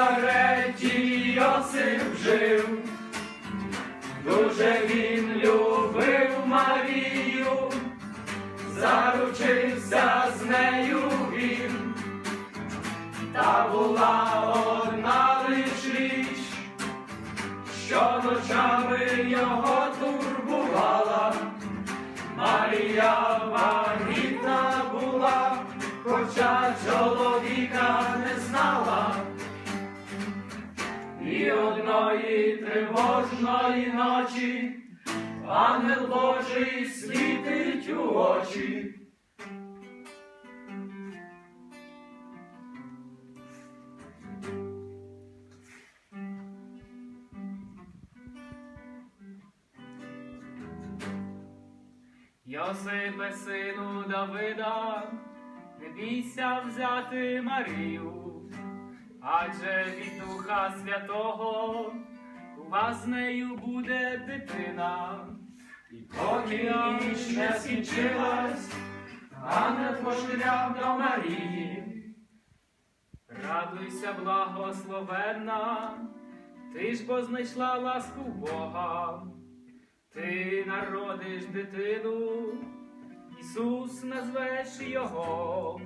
Назареті Йосип жив, дуже він любив Марію, заручився з нею він, та була одна лиш річ, що ночами його турбувала, Марія вагітна була, хоча чоловіка не. Одної тривожної ночі ангел Божий світить у очі. Йосипе, сину Давида, не бійся взяти Марію, адже від Духа Святого у вас з нею буде дитина. І поки ніч не скінчилась, ангел поширяв до Марії. Радуйся, благословенна, ти ж бо знайшла ласку Бога. Ти народиш дитину, Ісус назвеш його.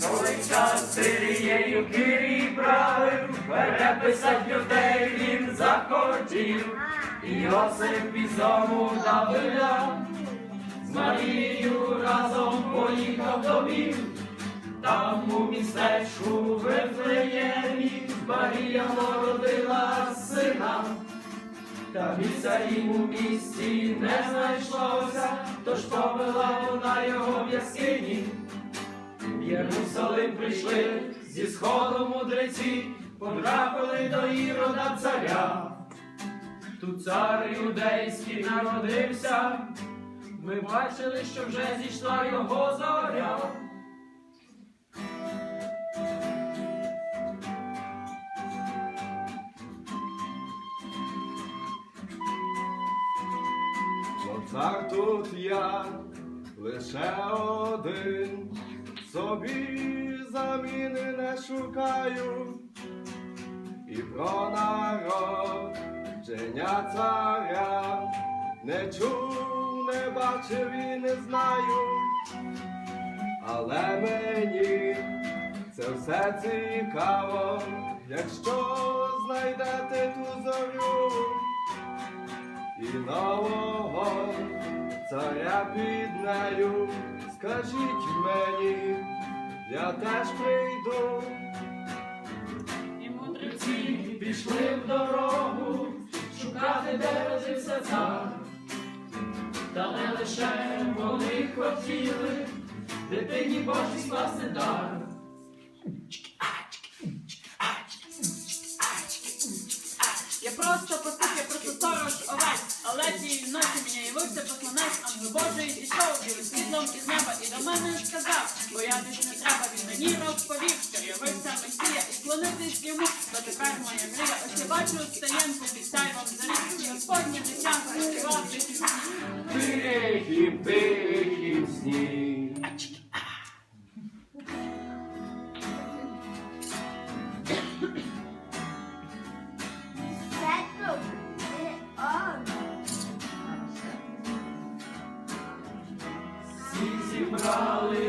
Той час Сирією Кирій правив, переписать людей він захотів. Йосип із дому Давида з Марією разом поїхав до Мів. Там у містечку в Вифлеємі Марія породила сина. Та місця їм у місті не знайшлося, тож повела вона його в яскині. В Єрусалим прийшли зі сходу мудреці, потрапили до Ірода царя. Тут цар юдейський народився, ми бачили, що вже зійшла його зоря. Цар тут я лише один, собі заміни не шукаю, і про народження царя не чув, не бачив і не знаю, але мені це все цікаво, якщо знайдете ту зорю і нового царя під нею. Скажіть мені, я теж прийду. І мудреці пішли в дорогу, шукати, де родився цар. Та не лише вони хотіли дитині Божій скласти дар. Явився посланець, ангел Божий зійшов білим світлом із неба і до мене сказав, боятись не треба, він мені розповів, що явився Месія і склонитись йому, то тепер моя мрія, ось я бачу стаєнку під сяйвом зорі, і Господнє дитя заспівати. Тихім, тихім hallelujah.